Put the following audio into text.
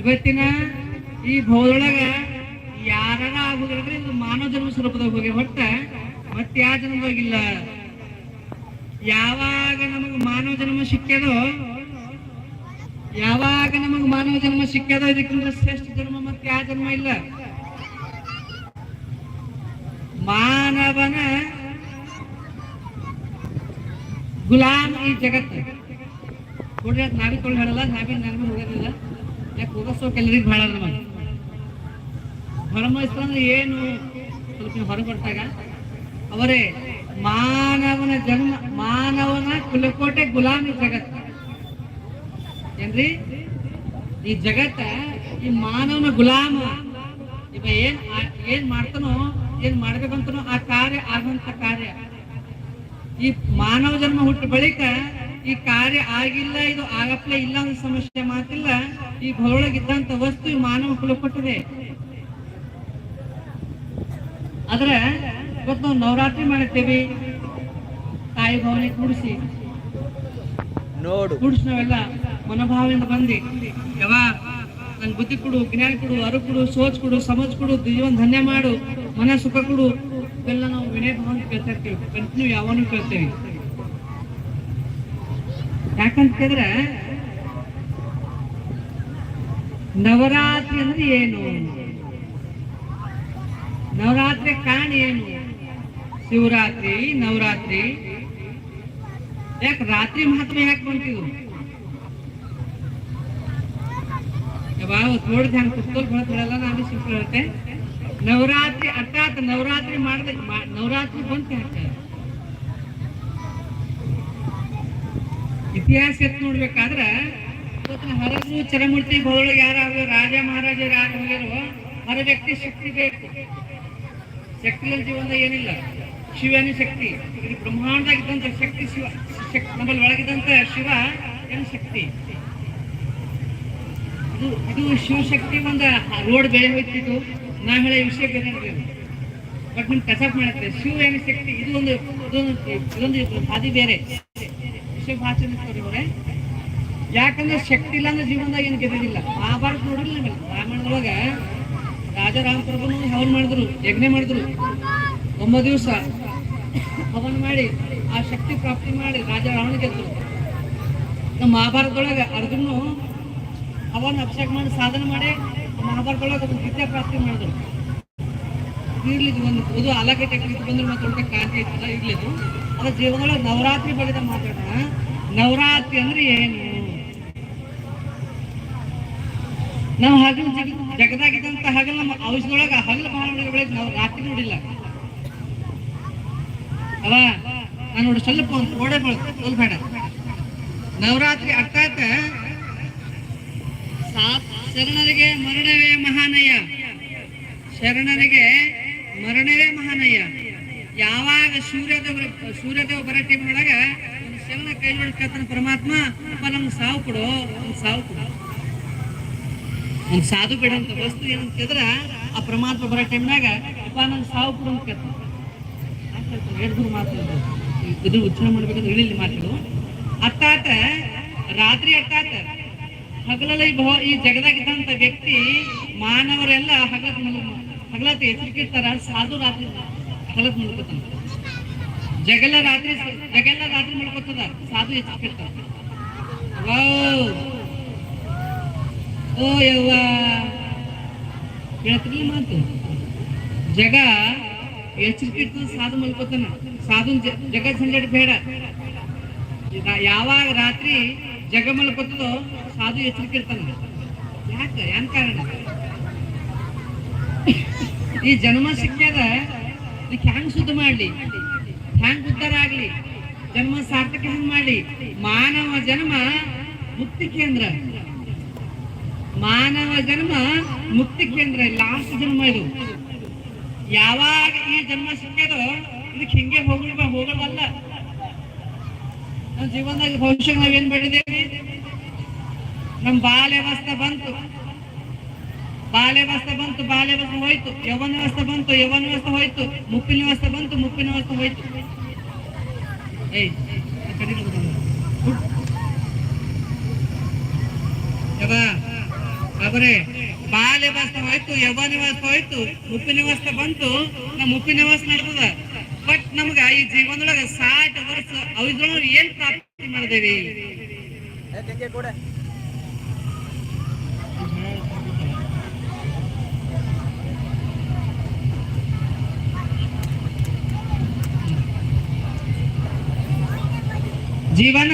ಇವತ್ತಿನ ಈ ಭೌದೊಳಗ ಯಾರ ಆಗುದ್ರಂದ್ರೆ ಇದು ಮಾನವ ಜನ್ಮ ಸ್ವರೂಪದಾಗ ಹೋಗಿ ಹೊಟ್ಟ, ಮತ್ತೆ ಯಾವ ಜನ್ಮದಾಗಿಲ್ಲ ಯಾವಾಗ ನಮಗ್ ಮಾನವ ಜನ್ಮ ಸಿಕ್ಕದೋ ಯಾವಾಗ ನಮಗ್ ಮಾನವ ಜನ್ಮ ಸಿಕ್ಕದೋ ಇದಕ್ಕಿಂತ ಶ್ರೇಷ್ಠ ಜನ್ಮ ಮತ್ತೆ ಯಾವ ಜನ್ಮ ಇಲ್ಲ. ಮಾನವನ ಗುಲಾಮ್ ಈ ಜಗತ್ತು. ನೋಡ್ರಿ, ಅದ್ ನಾವೇ ತೊಳ್ದು ಹೇಳಲ್ಲ ನಾವೇ ನನಗೂ ಹೋಗೋದಿಲ್ಲ. ಯಾಕೆ ಭಾಳ ನಮಗೆ ಏನು? ಸ್ವಲ್ಪ ಹೊರಗೆ ಬರ್ತಾಗ? ಅವರೇ, ಮಾನವನ ಜನ್ಮ, ಮಾನವನ ಕುಲಕೋಟೆ ಗುಲಾಮಿ ಜಗತ್. ಏನ್ರಿ? ಈ ಜಗತ್ತ ಈ ಮಾನವನ ಗುಲಾಮ. ಇವ ಏನ್ ಏನ್ ಮಾಡ್ತಾನೋ, ಏನ್ ಮಾಡ್ಬೇಕಂತನೋ ಆ ಕಾರ್ಯ ಆಗುವಂತ ಕಾರ್ಯ. ಈ ಮಾನವ ಜನ್ಮ ಹುಟ್ಟ ಬಳಿಕ ಈ ಕಾರ್ಯ ಆಗಿಲ್ಲ ಇದು ಆಗಪ್ಲೆ ಇಲ್ಲ ಅನ್ನೋ ಸಮಸ್ಯೆ ಮಾತಿಲ್ಲ. ಈ ಭೌಳಗಿದ್ದಂತ ವಸ್ತು ಮಾನವ ಕುಲ ಕೊಟ್ಟಿದೆ. ಆದ್ರೆ ಇವತ್ತು ನಾವು ನವರಾತ್ರಿ ಮಾಡುತ್ತೇವೆ ತಾಯಿ ಭವನ ಕೂಡಿಸಿ. ನೋಡು. ಕೂಡಿಸಿ ನಾವೆಲ್ಲ ಮನೋಭಾವದಿಂದ ಬಂದಿ ಯಾವ ನನ್ ಬುದ್ಧಿ ಕೊಡು ಜ್ಞಾನ ಕೊಡು ಅರು ಕೊಡು ಸೋಚ್ ಕೊಡು ಸಮಜ್ ಕೊಡು ಜೀವನ ಧನ್ಯ ಮಾಡು ಮನ ಸುಖ ಕೊಡು. ಇವೆಲ್ಲ ನಾವು ವಿನಯ ಭಾವನೆ ಕೇಳ್ತಾ ಇರ್ತೀವಿ. ಕಂಟಿನ್ಯೂ ಯಾವನು ಕೇಳ್ತೇವೆ. ಯಾಕಂತ ಕೇಳಿದ್ರೆ ನವರಾತ್ರಿ ಅಂದ್ರೆ ಏನು? ನವರಾತ್ರಿ ಕಾರಣ ಏನು? ಶಿವರಾತ್ರಿ, ನವರಾತ್ರಿ. ಯಾಕೆ ರಾತ್ರಿ ಮಹತ್ವ ಯಾಕೆ ಬಂತಿದ್ರು ಯಾವ ನೋಡಿದ ಹಂಗೆ ಕುತ್ಕೊಳ್ ಹೇಳಲ್ಲ ನಾನು ಹೇಳ್ತೆ ನವರಾತ್ರಿ, ಅರ್ಥಾತ್ ನವರಾತ್ರಿ ಮಾಡಿದ ನವರಾತ್ರಿ ಬಂತ ಯಾಕೆ? ಇತಿಹಾಸ ಎತ್ ನೋಡ್ಬೇಕಾದ್ರ ಹೊರಗೂ ಚರಮೂರ್ತಿ ಭೌಳಿಗೆ ಯಾರಾದ್ರು ರಾಜ ಮಹಾರಾಜರು ಯಾರು ಹರ ವ್ಯಕ್ತಿ ಶಕ್ತಿ ಬೇಕು. ಶಕ್ತಿ ಜೀವನ ಏನಿಲ್ಲ. ಶಿವನೇ ಶಕ್ತಿ. ಇದು ಬ್ರಹ್ಮಾಂಡದಾಗಿದ್ದಂತ ಶಕ್ತಿ ಶಿವ, ಶಕ್ತಿ ನಮ್ಮಲ್ಲಿ ಒಳಗಿದಂತ ಶಿವ ಏನು ಶಕ್ತಿ? ಇದು ಇದು ಶಿವಶಕ್ತಿ ಒಂದು ರೋಡ್ ಬೆಳೆ ಹೋಗ್ತಿತ್ತು ನಾ ಹೇಳೋ ವಿಷಯ ಬೇರೆ. ಬಟ್ ನಿಮ್ ಕಸಪ್ ಮಾಡುತ್ತೆ ಶಿವ ಏನು ಶಕ್ತಿ? ಇದು ಒಂದು ಇದೊಂದು ಇದೊಂದು ಹಾದಿ ಬೇರೆ. ವಿಷಯ ಭಾಷೆ ಅವರೇ ಯಾಕಂದ್ರೆ ಶಕ್ತಿ ಇಲ್ಲ ಅಂದ್ರೆ ಜೀವನದಾಗ ಏನು ಗೆದ್ದಿಲ್ಲ ಮಹಾಭಾರತ ನೋಡಿಲ್ಲ ನಿಮ್ಮಲ್ಲಿ ರಾಮಾಯಣದೊಳಗ ರಾಜ ರಾಮಪ್ರಭುನು ಹವನ್ ಮಾಡಿದ್ರು, ಯಜ್ಞ ಮಾಡಿದ್ರು. ಒಂಬತ್ತು ದಿವಸ ಹವನ್ ಮಾಡಿ, ಆ ಶಕ್ತಿ ಪ್ರಾಪ್ತಿ ಮಾಡಿ ರಾಜ ರಾವಣ ಗೆದ್ರು. ನಮ್ಮ ಮಹಾಭಾರತದೊಳಗ ಅರ್ಜುನು ಹವನ್ ಅಭಿಷೇಕ ಮಾಡಿ ಸಾಧನೆ ಮಾಡಿ, ಮಹಾಭಾರತದೊಳಗೆ ಅದನ್ನು ವಿದ್ಯಾ ಪ್ರಾಪ್ತಿ ಮಾಡಿದ್ರು. ಇರ್ಲಿ ಇದು ಒಂದು ಇದು ಅಲಗೆ ಟೆಕ್ನಿಕ್ ಬಂದ್ರೆ ಮತ್ತೆ ಕಾಂತಿ ಇತ್ತಲ್ಲ ಇರ್ಲಿ ಅದ ಜೀವಗಳ ನವರಾತ್ರಿ ಬಗ್ಗೆ ಮಾತಾಡೋಣ ನವರಾತ್ರಿ ಅಂದ್ರೆ ಏನು? ನಾವು ಹಗಲು ಜಗ ಜಗದಾಗಿದ್ದಂತ ಹಗಲು ನಮ್ಮ ಔಷಧದೊಳಗ ಹಗಲು ಬಹಳ ಬೆಳೆದ್ ನಾವು ರಾತ್ರಿ ನೋಡಿಲ್ಲ. ಅವ, ನಾನು ನೋಡಿ, ಸ್ವಲ್ಪ ಒಂದು ಓಡೆ ಬೇಡ. ನವರಾತ್ರಿ ಅರ್ಥಾತ್ ಶರಣರಿಗೆ ಮರಣವೇ ಮಹಾನಯ. ಶರಣರಿಗೆ ಮರಣವೇ ಮಹಾನಯ್ಯ ಯಾವಾಗ ಸೂರ್ಯದೇವ ಸೂರ್ಯದೇವ ಬರೋ ಟೈಮ್ ಒಳಗ ಒಂದು ಶವನ ಕೈ ಕೇಳ್ತಾನೆ ಪರಮಾತ್ಮ, ಅಪ್ಪ, ನಮ್ಗೆ ಸಾವು ಕೊಡು ಒಂದು ಸಾವು ಕೊಡು. ಒಂದು ಸಾಧು ಬಿಡಂತ ವಸ್ತು ಏನಂತ ಕೇಳಿದ್ರ, ಆ ಪರಮಾತ್ಮ ಬರೋ ಟೈಮ್ನಾಗ, ಅಪ್ಪ ನಂಗೆ ಸಾವು ಕೊಡು ಅಂತ ಕೇಳ್ತಾನೆ. ಹೇಳಿದ್ರು ಮಾತು ಇದು. ಉಚ್ಚಾರ ಮಾಡ್ಬೇಕಂದ್ರೆ ಹೇಳಿಲ್ಲ ಮಾತು ಅತ್ತಾತ ರಾತ್ರಿ ಅತ್ತಾತ ಹಗಲಲ್ಲ ಈ ಭವ ಈ ಜಗದಾಗಿದ್ದಂತ ವ್ಯಕ್ತಿ ಮಾನವರೆಲ್ಲ ಹಗಲತ್ ಹಗಲತ್ ಎಚ್ಚರಿಕೆ ಇರ್ತಾರ ಸಾಧು ರಾತ್ರಿ ಹಗಲತ್ ಮಲ್ಕೋತಾನ ಜಗಲ್ಲ ರಾತ್ರಿ ಜಗಲ್ಲ ರಾತ್ರಿ ಮಲ್ಕೋತದ ಸಾಧು ಎಚ್ಚರಿಕೆ ಇರ್ತಾರ ವಾವ್. ಓ ಯವ್ವ ಹೇಳ್ತಿರ್ಲಿ ಮಾತು ಜಗ ಎಚ್ಚರಿಕೆ ಇರ್ತದ ಸಾಧು ಮಲ್ಕೋತಾನ ಸಾಧು ಜಗತ್ ಸಂಜಾಡಿ ಬೇಡ ಈಗ ಯಾವಾಗ ರಾತ್ರಿ ಜಗ ಮಲ್ಕೋತದೋ ಸಾಧು ಎಚ್ಚರಿಕೆ ಇರ್ತಾನ ಯಾಕೆ ಏನ್ ಕಾರಣ ಈ ಜನ್ಮ ಸಿಕ್ಕ್ಯಾದ ಇದಕ್ಕೆ ಹೆಂಗ್ ಶುದ್ಧ ಮಾಡ್ಲಿ? ಹೆಂಗ್ ಉದ್ಧಾರ ಆಗ್ಲಿ? ಜನ್ಮ ಸಾರ್ಥಕ ಹೆಂಗ್ ಮಾಡ್ಲಿ? ಮಾನವ ಜನ್ಮ ಮುಕ್ತಿ ಕೇಂದ್ರ. ಮಾನವ ಜನ್ಮ ಮುಕ್ತಿ ಕೇಂದ್ರ, ಲಾಸ್ಟ್ ಜನ್ಮ ಇದು. ಯಾವಾಗ ಈ ಜನ್ಮ ಸಿಕ್ಕದೋ ಇದಕ್ಕೆ ಹಿಂಗೆ ಹೋಗ್ಲಿಕ್ಕೆ ಹೋಗೋದಲ್ಲ ನಮ್ಮ ಜೀವನದಾಗ ಭವಿಷ್ಯ ನಾವೇನ್ ಬೆಳೆದೇವಿ? ನಮ್ ಬಾಲ್ಯವಸ್ಥೆ ಬಂತು. ಬಾಲ್ಯವಸ್ಥೆ ಬಂತು ಬಾಲ್ಯವಸ್ಥೆ ಹೋಯ್ತು. ಯವನ ವ್ಯವಸ್ಥೆ ಬಂತು ಯವನ ವ್ಯವಸ್ಥೆ ಹೋಯ್ತು. ಮುಪ್ಪಿನ ವ್ಯವಸ್ಥೆ ಬಂತು ಮುಪ್ಪಿನ ವ್ಯವಸ್ಥೆ ಹೋಯ್ತು. ಏಯ್ ವ್ಯವಸ್ಥೆ ಹೋಯ್ತು ಯವನ ವ್ಯವಸ್ಥೆ ಯವ್ವ, ಆದರೆ ಬಾಲ್ಯವಸ್ಥೆ ಹೋಯ್ತು ಮುಪ್ಪಿನ ವ್ಯವಸ್ಥೆ ಬಂತು. ನಮ್ಮ ಮುಪ್ಪಿನವಸ್ಥೆ ನಡ್ತದ ಬಟ್ ನಮ್ಗ ಈ ಜೀವನದೊಳಗ ಸಾಟ್ ವರ್ಷ ಅವಿದ್ರೊಳಗ ಏನ್ ಪ್ರಾಪ್ತಿ ಮಾಡಿದೇವಿ? ಜೀವನ.